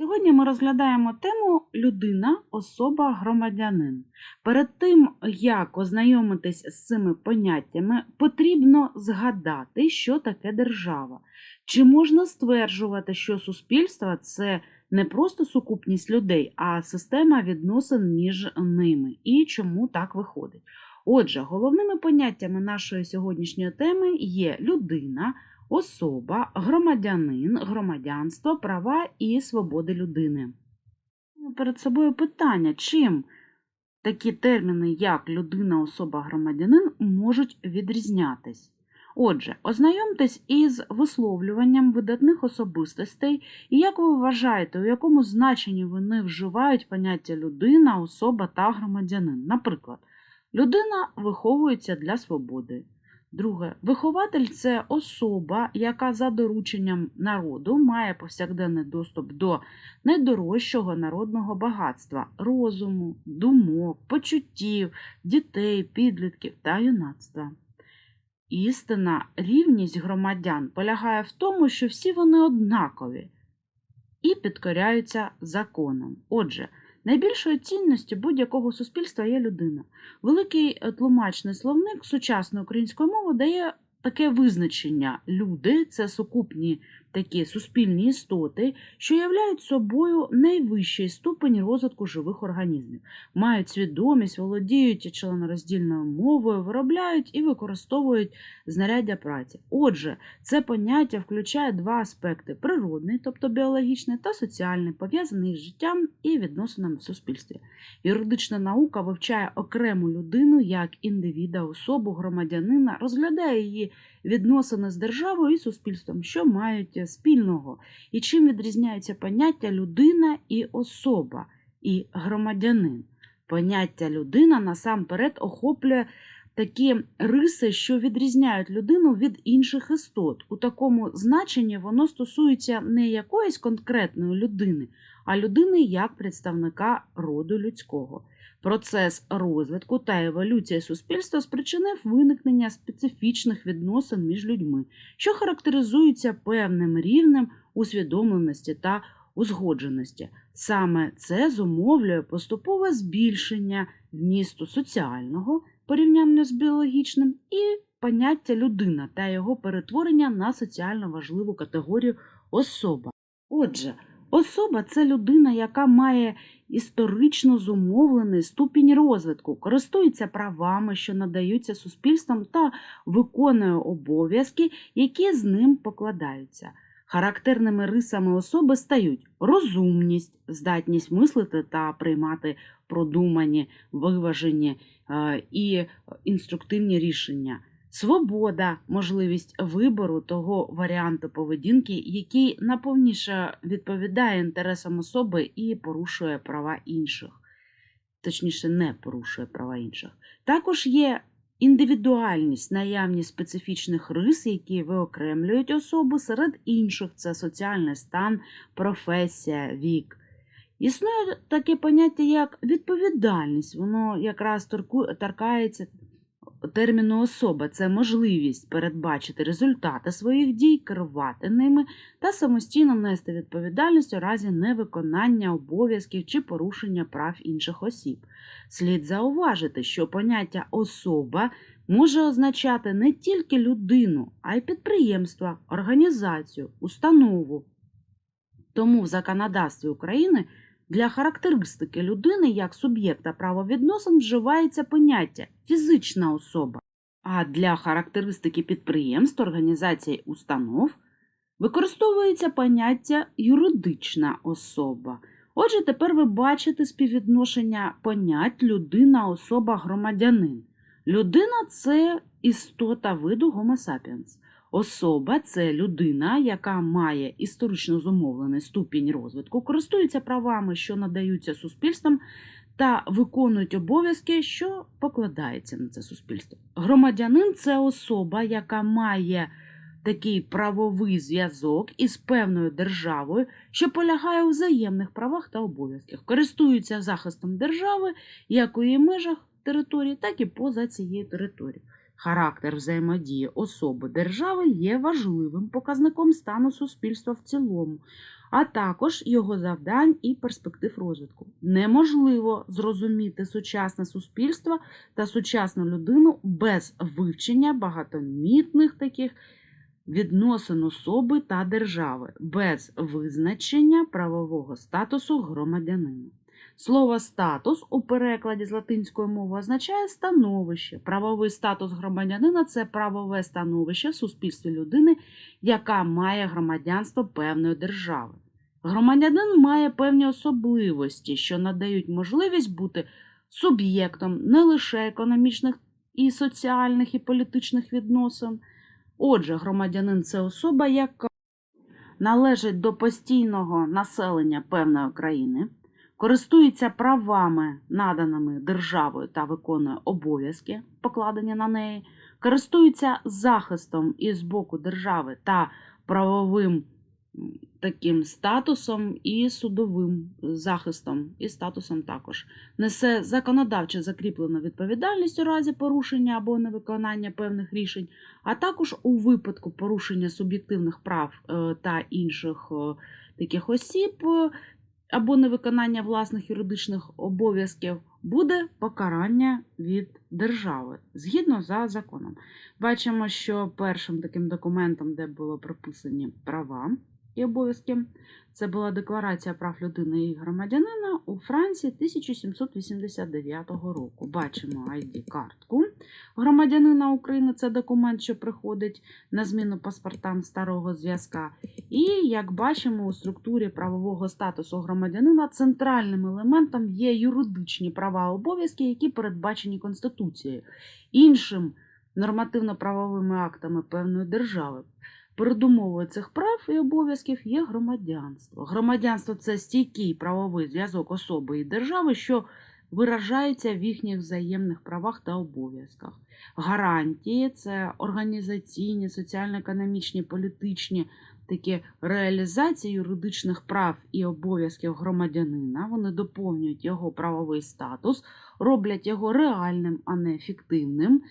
Сьогодні ми розглядаємо тему людина, особа, громадянин. Перед тим, як ознайомитись з цими поняттями, потрібно згадати, що таке держава. Чи можна стверджувати, що суспільство це не просто сукупність людей, а система відносин між ними і чому так виходить? Отже, головними поняттями нашої сьогоднішньої теми є людина, особа, громадянин, громадянство, права і свободи людини. Перед собою питання, чим такі терміни, як людина, особа, громадянин, можуть відрізнятись. Отже, ознайомтесь із висловлюванням видатних особистостей і як ви вважаєте, у якому значенні вони вживають поняття людина, особа та громадянин. Наприклад, людина виховується для свободи. Друге, вихователь це особа, яка за дорученням народу має повсякденний доступ до найдорожчого народного багатства розуму, думок, почуттів, дітей, підлітків та юнацтва. Істина рівність громадян полягає в тому, що всі вони однакові і підкоряються законам. Отже, Найбільшою цінністю будь-якого суспільства є людина. Великий е, тлумачний словник сучасної української мови дає таке визначення: люди це сукупні такі суспільні істоти, що являють собою найвищий ступень розвитку живих організмів, мають свідомість, володіють членороздільною мовою, виробляють і використовують знаряддя праці. Отже, це поняття включає два аспекти: природний, тобто біологічний, та соціальний, пов'язаний з життям і відносинами в суспільстві. Юридична наука вивчає окрему людину як індивіда, особу, громадянина, розглядає її відносини з державою і суспільством, що мають спільного, і чим відрізняються поняття людина і особа, і громадянин. Поняття людина насамперед охоплює такі риси, що відрізняють людину від інших істот. У такому значенні воно стосується не якоїсь конкретної людини, а людини як представника роду людського. Процес розвитку та еволюції суспільства спричинив виникнення специфічних відносин між людьми, що характеризуються певним рівнем усвідомленості та узгодженості. Саме це зумовлює поступове збільшення вмісту соціального порівняння з біологічним і поняття людина та його перетворення на соціально важливу категорію особа. Отже, особа це людина, яка має історично зумовлений ступінь розвитку, користується правами, що надаються суспільством, та виконує обов'язки, які з ним покладаються. Характерними рисами особи стають розумність, здатність мислити та приймати продумані, виважені е, і інструктивні рішення, свобода, можливість вибору того варіанту поведінки, який наповніше відповідає інтересам особи і порушує права інших, точніше, не порушує права інших. Також є індивідуальність, наявність специфічних рис, які виокремлюють особу серед інших це соціальний стан, професія, вік. Існує таке поняття, як відповідальність, воно якраз торкається терміну особа це можливість передбачити результати своїх дій, керувати ними та самостійно нести відповідальність у разі невиконання обов'язків чи порушення прав інших осіб. Слід зауважити, що поняття особа може означати не тільки людину, а й підприємство, організацію, установу. Тому в законодавстві України для характеристики людини як суб'єкта правовідносин вживається поняття фізична особа, а для характеристики підприємств, організацій установ використовується поняття юридична особа. Отже, тепер ви бачите співвідношення понять людина, особа, громадянин. Людина це істота виду Homo sapiens. Особа це людина, яка має історично зумовлений ступінь розвитку, користується правами, що надаються суспільством, та виконують обов'язки, що покладаються на це суспільство. Громадянин це особа, яка має такий правовий зв'язок із певною державою, що полягає у взаємних правах та обов'язках, користується захистом держави як у її межах території, так і поза цією територією. Характер взаємодії особи держави є важливим показником стану суспільства в цілому, а також його завдань і перспектив розвитку. Неможливо зрозуміти сучасне суспільство та сучасну людину без вивчення багатомітних таких відносин особи та держави, без визначення правового статусу громадянина. Слово статус у перекладі з латинської мови означає становище. Правовий статус громадянина це правове становище в суспільстві людини, яка має громадянство певної держави. Громадянин має певні особливості, що надають можливість бути суб'єктом не лише економічних і соціальних і політичних відносин. Отже, громадянин це особа, яка належить до постійного населення певної країни, користується правами, наданими державою та виконує обов'язки, покладені на неї, користується захистом із боку держави та правовим таким статусом і судовим захистом і статусом також. Несе законодавчо закріплену відповідальність у разі порушення або невиконання певних рішень, а також у випадку порушення суб'єктивних прав е, та інших е, таких осіб або невиконання власних юридичних обов'язків буде покарання від держави згідно за законом. Бачимо, що першим таким документом, де було прописані права і обов'язки, це була Декларація прав людини і громадянина у Франції 1789 року. Бачимо ID-картку громадянина України. Це документ, що приходить на зміну паспортам старого зв'язка. І, як бачимо, у структурі правового статусу громадянина центральним елементом є юридичні права обов'язки, які передбачені Конституцією, іншим нормативно-правовими актами певної держави. Передумовою цих прав і обов'язків є громадянство. Громадянство це стійкий правовий зв'язок особи і держави, що виражається в їхніх взаємних правах та обов'язках. Гарантії це організаційні, соціально-економічні, політичні такі реалізації юридичних прав і обов'язків громадянина. Вони доповнюють його правовий статус, роблять його реальним, а не фіктивним.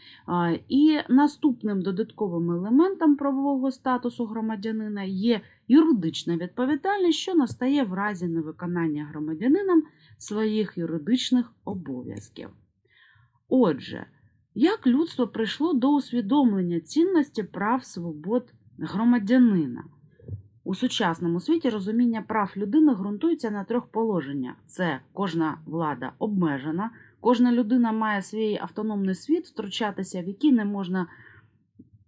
І наступним додатковим елементом правового статусу громадянина є юридична відповідальність, що настає в разі невиконання громадянином своїх юридичних обов'язків. Отже, як людство прийшло до усвідомлення цінності прав свобод громадянина? У сучасному світі розуміння прав людини ґрунтується на трьох положеннях: це кожна влада обмежена, кожна людина має свій автономний світ, втручатися в який не можна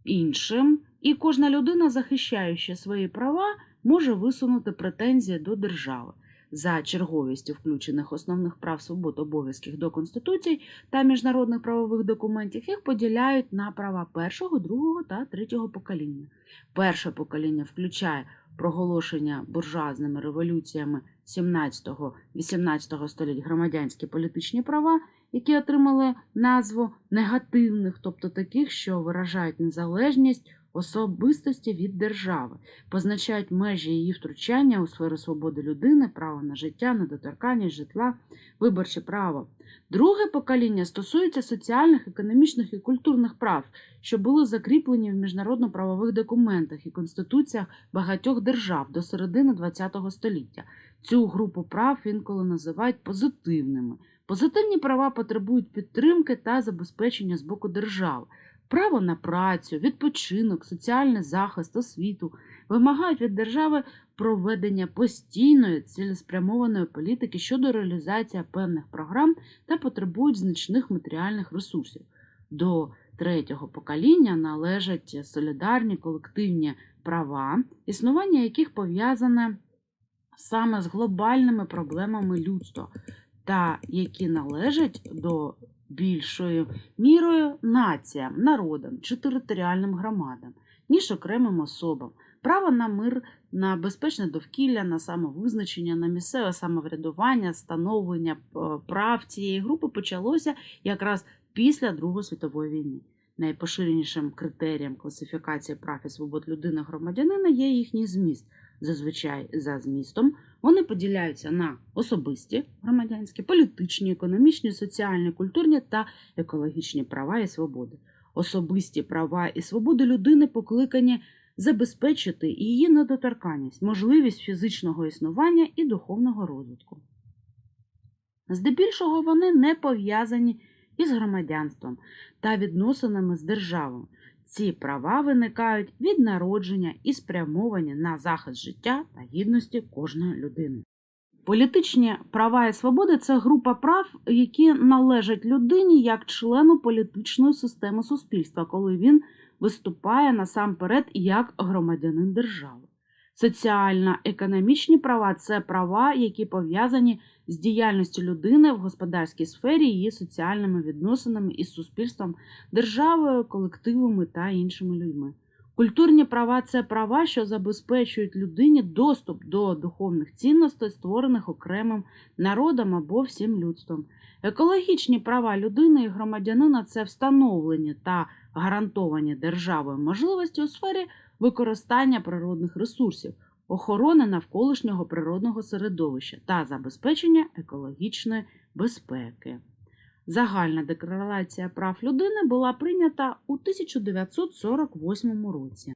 іншим, і кожна людина, захищаючи свої права, може висунути претензії до держави. За черговістю включених основних прав свобод обов'язків до Конституції та міжнародних правових документів їх поділяють на права першого, другого та третього покоління. Перше покоління включає проголошення буржуазними революціями 17-18 століть громадянські політичні права, які отримали назву негативних, тобто таких, що виражають незалежність особистості від держави, позначають межі її втручання у сферу свободи людини, право на життя, недоторканність житла, виборче право. Друге покоління стосується соціальних, економічних і культурних прав, що були закріплені в міжнародно-правових документах і конституціях багатьох держав до середини ХХ століття. Цю групу прав інколи називають позитивними. Позитивні права потребують підтримки та забезпечення з боку держави. Право на працю, відпочинок, соціальний захист, освіту вимагають від держави проведення постійної цілеспрямованої політики щодо реалізації певних програм та потребують значних матеріальних ресурсів. До третього покоління належать солідарні колективні права, існування яких пов'язане саме з глобальними проблемами людства, та які належать до більшою мірою націям, народам чи територіальним громадам, ніж окремим особам. Право на мир, на безпечне довкілля, на самовизначення, на місцеве самоврядування, становлення е, прав цієї групи почалося якраз після Другої світової війни. Найпоширенішим критерієм класифікації прав і свобод людини громадянина є їхній зміст. Зазвичай за змістом вони поділяються на особисті громадянські, політичні, економічні, соціальні, культурні та екологічні права і свободи. Особисті права і свободи людини покликані забезпечити її недоторканність, можливість фізичного існування і духовного розвитку. Здебільшого вони не пов'язані із громадянством та відносинами з державою. Ці права виникають від народження і спрямовані на захист життя та гідності кожної людини. Політичні права і свободи це група прав, які належать людині як члену політичної системи суспільства, коли він виступає насамперед як громадянин держави. Соціально-економічні права це права, які пов'язані з діяльністю людини в господарській сфері, її соціальними відносинами із суспільством, державою, колективами та іншими людьми. Культурні права це права, що забезпечують людині доступ до духовних цінностей, створених окремим народом або всім людством. Екологічні права людини і громадянина це встановлені та гарантовані державою можливості у сфері використання природних ресурсів, охорони навколишнього природного середовища та забезпечення екологічної безпеки. Загальна декларація прав людини була прийнята у 1948 році.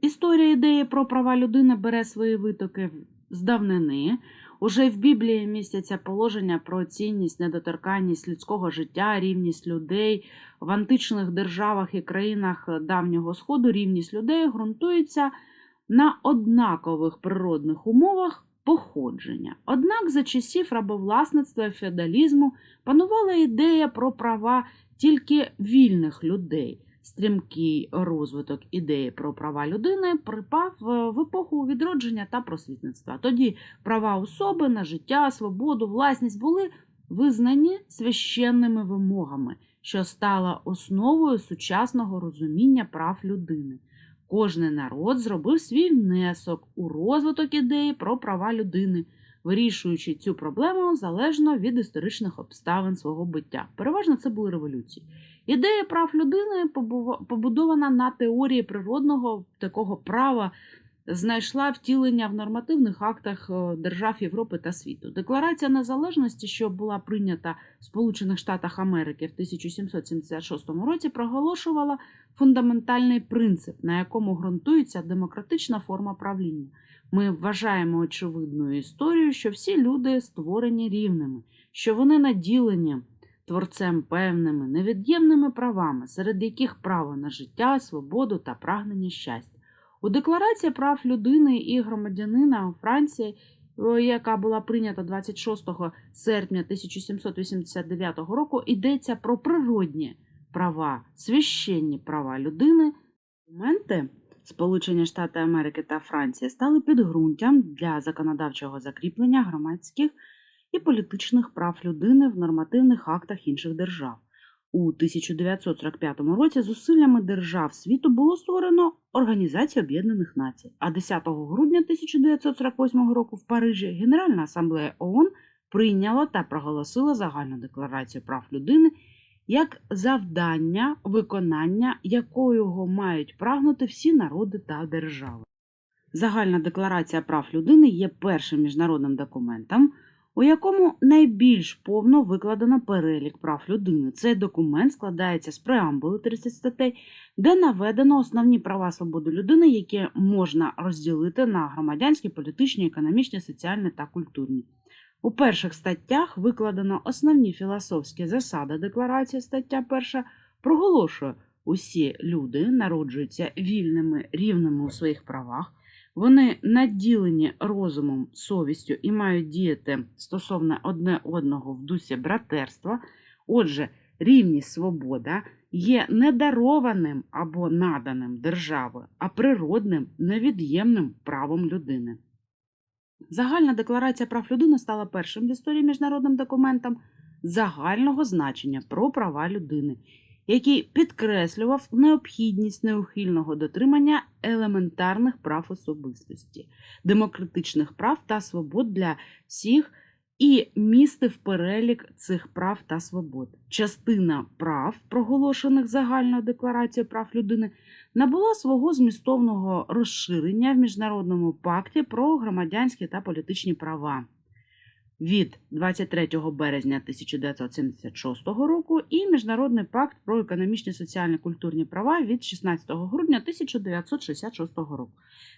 Історія ідеї про права людини бере свої витоки з давнини. Уже в Біблії містяться положення про цінність, недоторканність людського життя, рівність людей. В античних державах і країнах давнього Сходу рівність людей ґрунтується на однакових природних умовах походження. Однак за часів рабовласництва і феодалізму панувала ідея про права тільки вільних людей. Стрімкий розвиток ідеї про права людини припав в епоху відродження та просвітництва. Тоді права особи на життя, свободу, власність були визнані священними вимогами, що стала основою сучасного розуміння прав людини. Кожний народ зробив свій внесок у розвиток ідеї про права людини, вирішуючи цю проблему залежно від історичних обставин свого биття. Переважно це були революції. Ідея прав людини побудована на теорії природного такого права, знайшла втілення в нормативних актах е, держав Європи та світу. Декларація незалежності, що була прийнята в Сполучених Штатах Америки в 1776 році, проголошувала фундаментальний принцип, на якому ґрунтується демократична форма правління. Ми вважаємо очевидною історією, що всі люди створені рівними, що вони наділені творцем певними невід'ємними правами, серед яких право на життя, свободу та прагнення щастя. У Декларації прав людини і громадянина Франції, яка була прийнята 26 серпня 1789 року, йдеться про природні права, священні права людини. Документи Сполучені Штати Америки та Франція стали підґрунтям для законодавчого закріплення громадських і політичних прав людини в нормативних актах інших держав. У 1945 році зусиллями держав світу було створено Організацію Об'єднаних Націй, а 10 грудня 1948 року в Парижі Генеральна асамблея ООН прийняла та проголосила загальну декларацію прав людини як завдання, виконання якого мають прагнути всі народи та держави. Загальна декларація прав людини є першим міжнародним документом у якому найбільш повно викладено перелік прав людини. Цей документ складається з преамбули 30 статей, де наведено основні права свободи людини, які можна розділити на громадянські, політичні, економічні, соціальні та культурні. У перших статтях викладено основні філософські засади декларації стаття 1 проголошує, усі люди народжуються вільними, рівними у своїх правах. Вони наділені розумом, совістю і мають діяти стосовно одне одного в дусі братерства. Отже, рівність свобода є не дарованим або наданим державою, а природним, невід'ємним правом людини. Загальна декларація прав людини стала першим в історії міжнародним документом загального значення про права людини який підкреслював необхідність неухильного дотримання елементарних прав особистості, демократичних прав та свобод для всіх і містив перелік цих прав та свобод. Частина прав, проголошених загальною декларацією прав людини, набула свого змістовного розширення в міжнародному пакті про громадянські та політичні права. Від 23 березня 1976 року і Міжнародний пакт про економічні, соціальні культурні права від 16 грудня 1966 року.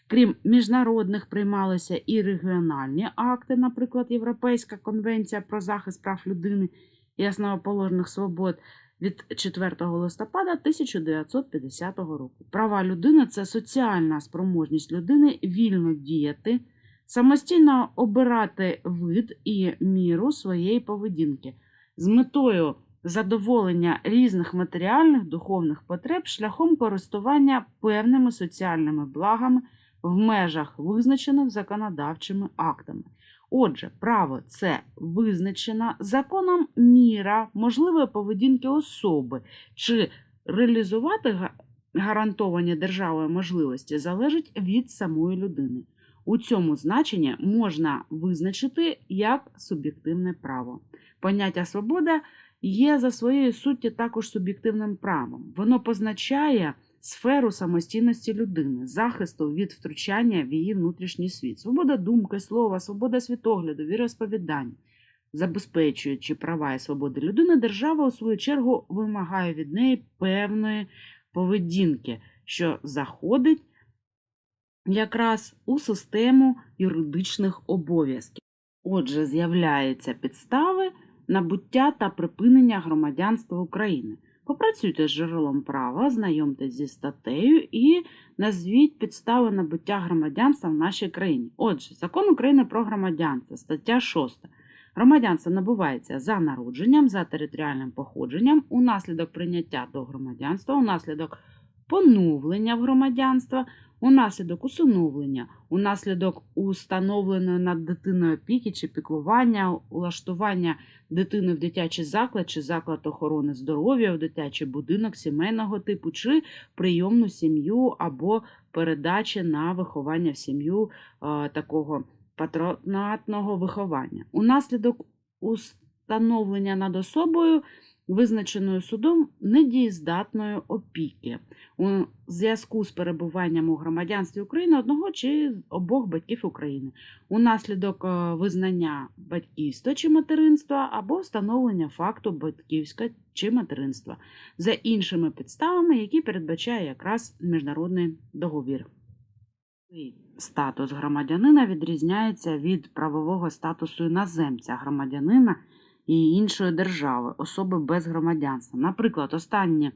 Крім міжнародних, приймалися і регіональні акти, наприклад, Європейська конвенція про захист прав людини і основоположних свобод від 4 листопада 1950 року. Права людини це соціальна спроможність людини вільно діяти, самостійно обирати вид і міру своєї поведінки з метою задоволення різних матеріальних духовних потреб шляхом користування певними соціальними благами в межах визначених законодавчими актами. Отже, право це визначена законом міра можливої поведінки особи, чи реалізувати гарантовані державою можливості залежить від самої людини. У цьому значенні можна визначити як суб'єктивне право. Поняття свобода є за своєю суттю також суб'єктивним правом. Воно позначає сферу самостійності людини, захисту від втручання в її внутрішній світ, свобода думки, слова, свобода світогляду, віросповідання. Забезпечуючи права і свободи людини, держава, у свою чергу, вимагає від неї певної поведінки, що заходить якраз у систему юридичних обов'язків. Отже, з'являються підстави набуття та припинення громадянства України. Попрацюйте з джерелом права, знайомтесь зі статтею і назвіть підстави набуття громадянства в нашій країні. Отже, закон України про громадянство, стаття 6. Громадянство набувається за народженням, за територіальним походженням, унаслідок прийняття до громадянства, унаслідок поновлення в громадянства, унаслідок усиновлення, унаслідок установленої над дитиною опіки чи піклування, улаштування дитини в дитячий заклад чи заклад охорони здоров'я, в дитячий будинок сімейного типу, чи прийомну сім'ю або передачі на виховання в сім'ю е, такого патронатного виховання. Унаслідок установлення над особою, визначеною судом недієздатної опіки у зв'язку з перебуванням у громадянстві України одного чи обох батьків України, унаслідок е, визнання батьківства чи материнства або встановлення факту батьківська чи материнства за іншими підставами, які передбачає якраз міжнародний договір. Статус громадянина відрізняється від правового статусу іноземця, громадянина і іншої держави, особи без громадянства. Наприклад, останні е,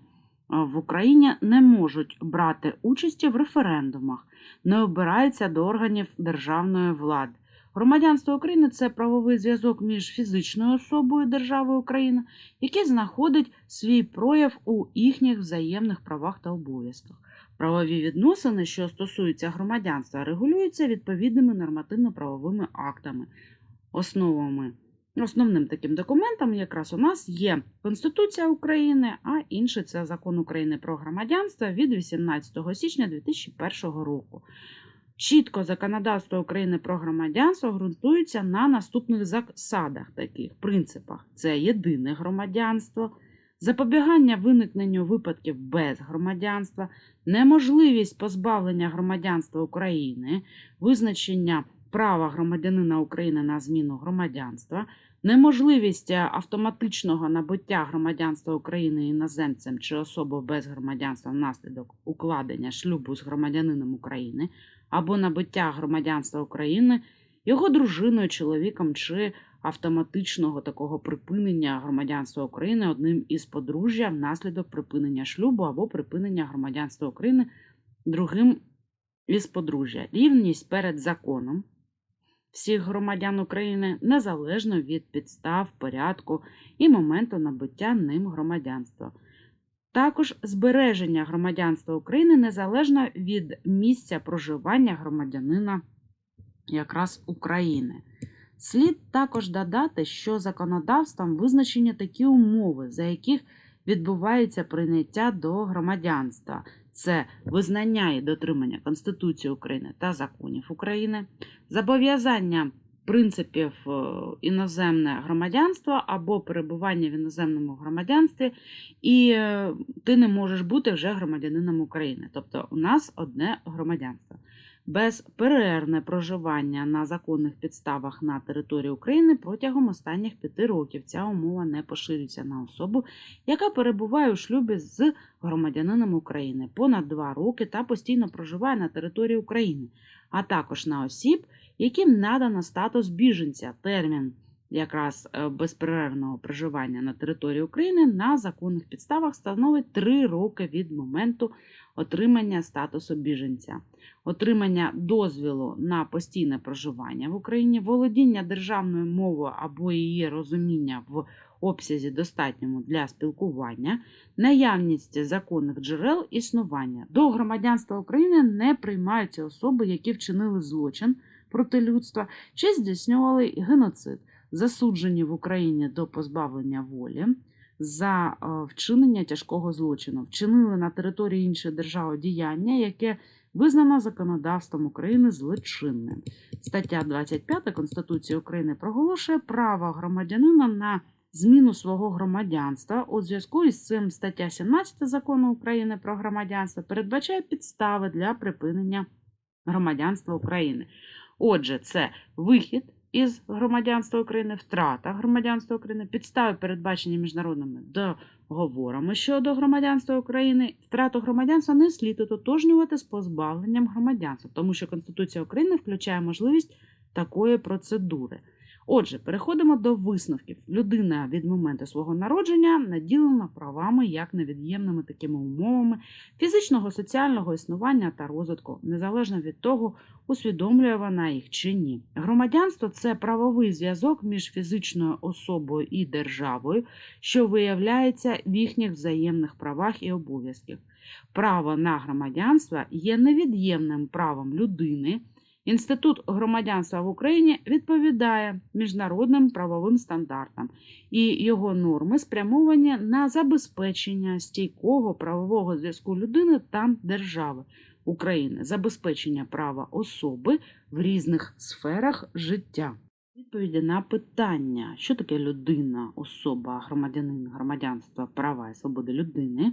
в Україні не можуть брати участі в референдумах, не обираються до органів державної влади. Громадянство України це правовий зв'язок між фізичною особою і державою України, який знаходить свій прояв у їхніх взаємних правах та обов'язках. Правові відносини, що стосуються громадянства, регулюються відповідними нормативно-правовими актами. Основами, основним таким документом якраз у нас є Конституція України, а інший це Закон України про громадянство від 18 січня 2001 року. Чітко законодавство України про громадянство ґрунтується на наступних засадах, таких принципах: це єдине громадянство, запобігання виникненню випадків без громадянства, неможливість позбавлення громадянства України, визначення права громадянина України на зміну громадянства, неможливість е, автоматичного набуття громадянства України іноземцем чи особою без громадянства внаслідок укладення шлюбу з громадянином України або набуття громадянства України його дружиною, чоловіком чи автоматичного такого припинення громадянства України одним із подружжя внаслідок припинення шлюбу або припинення громадянства України другим із подружжя. Рівність перед законом всіх громадян України незалежно від підстав, порядку і моменту набуття ним громадянства. Також збереження громадянства України незалежно від місця проживання громадянина якраз України. Слід також додати, що законодавством визначені такі умови, за яких відбувається прийняття до громадянства. Це визнання і дотримання Конституції України та законів України, зобов'язання принципів е, іноземне громадянство або перебування в іноземному громадянстві, і е, ти не можеш бути вже громадянином України. Тобто у нас одне громадянство. Безперервне проживання на законних підставах на території України протягом останніх п'яти років. Ця умова не поширюється на особу, яка перебуває у шлюбі з громадянином України понад два роки та постійно проживає на території України, а також на осіб, яким надано статус біженця, термін якраз е, безперервного проживання на території України на законних підставах становить 3 роки від моменту отримання статусу біженця, отримання дозвілу на постійне проживання в Україні, володіння державною мовою або її розуміння в обсязі достатньому для спілкування, наявність законних джерел існування. До громадянства України не приймаються особи, які вчинили злочин проти людства чи здійснювали геноцид засуджені в Україні до позбавлення волі за е, вчинення тяжкого злочину, вчинили на території іншої держави діяння, яке визнано законодавством України злочинним. Стаття 25 Конституції України проголошує право громадянина на зміну свого громадянства. У зв'язку із цим стаття 17 закону України про громадянство передбачає підстави для припинення громадянства України. Отже, це вихід із громадянства України, втрата громадянства України, підстави, передбачені міжнародними договорами щодо громадянства України, втрату громадянства не слід ототожнювати з позбавленням громадянства, тому що Конституція України включає можливість такої процедури. Отже, переходимо до висновків. Людина від моменту свого народження наділена правами як невід'ємними такими умовами фізичного, соціального існування та розвитку, незалежно від того, усвідомлює вона їх чи ні. Громадянство це правовий зв'язок між фізичною особою і державою, що виявляється в їхніх взаємних правах і обов'язках. Право на громадянство є невід'ємним правом людини. Інститут громадянства в Україні відповідає міжнародним правовим стандартам, і його норми спрямовані на забезпечення стійкого правового зв'язку людини та держави України, забезпечення права особи в різних сферах життя. Відповіді на питання, що таке людина, особа, громадянин, громадянства, права і свободи людини.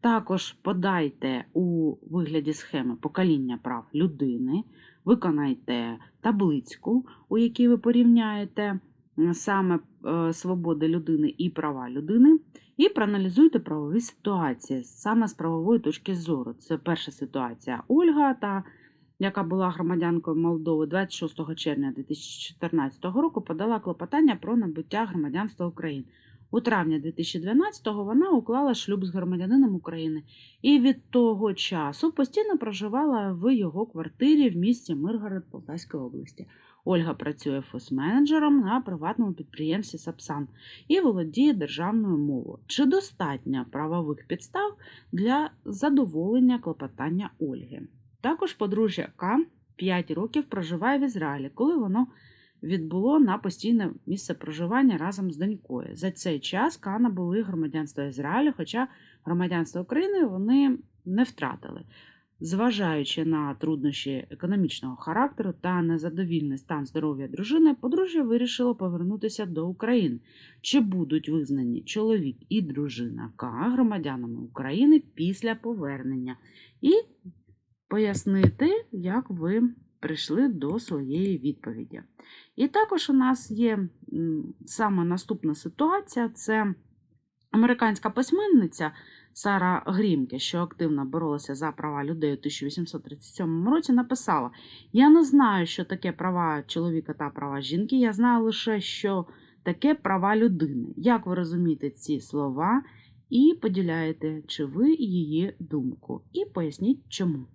Також подайте у вигляді схеми покоління прав людини виконайте таблицьку, у якій ви порівняєте саме е, свободи людини і права людини, і проаналізуйте правові ситуації саме з правової точки зору. Це перша ситуація Ольга, та, яка була громадянкою Молдови 26 червня 2014 року, подала клопотання про набуття громадянства України. У травні 2012-го вона уклала шлюб з громадянином України і від того часу постійно проживала в його квартирі в місті Миргород Полтавської області. Ольга працює фос-менеджером на приватному підприємстві Сапсан і володіє державною мовою. Чи достатньо правових підстав для задоволення клопотання Ольги? Також подружжя К 5 років проживає в Ізраїлі, коли воно відбуло на постійне місце проживання разом з донькою. За цей час Кана були громадянства Ізраїлю, хоча громадянство України вони не втратили. Зважаючи на труднощі економічного характеру та незадовільний стан здоров'я дружини, подружжя вирішило повернутися до України, чи будуть визнані чоловік і дружина К громадянами України після повернення, і пояснити, як ви прийшли до своєї відповіді. І також у нас є саме наступна ситуація це американська письменниця Сара Грімке, що активно боролася за права людей у 1837 році, написала: Я не знаю, що таке права чоловіка та права жінки, я знаю лише, що таке права людини. Як ви розумієте ці слова і поділяєте, чи ви її думку? І поясніть чому.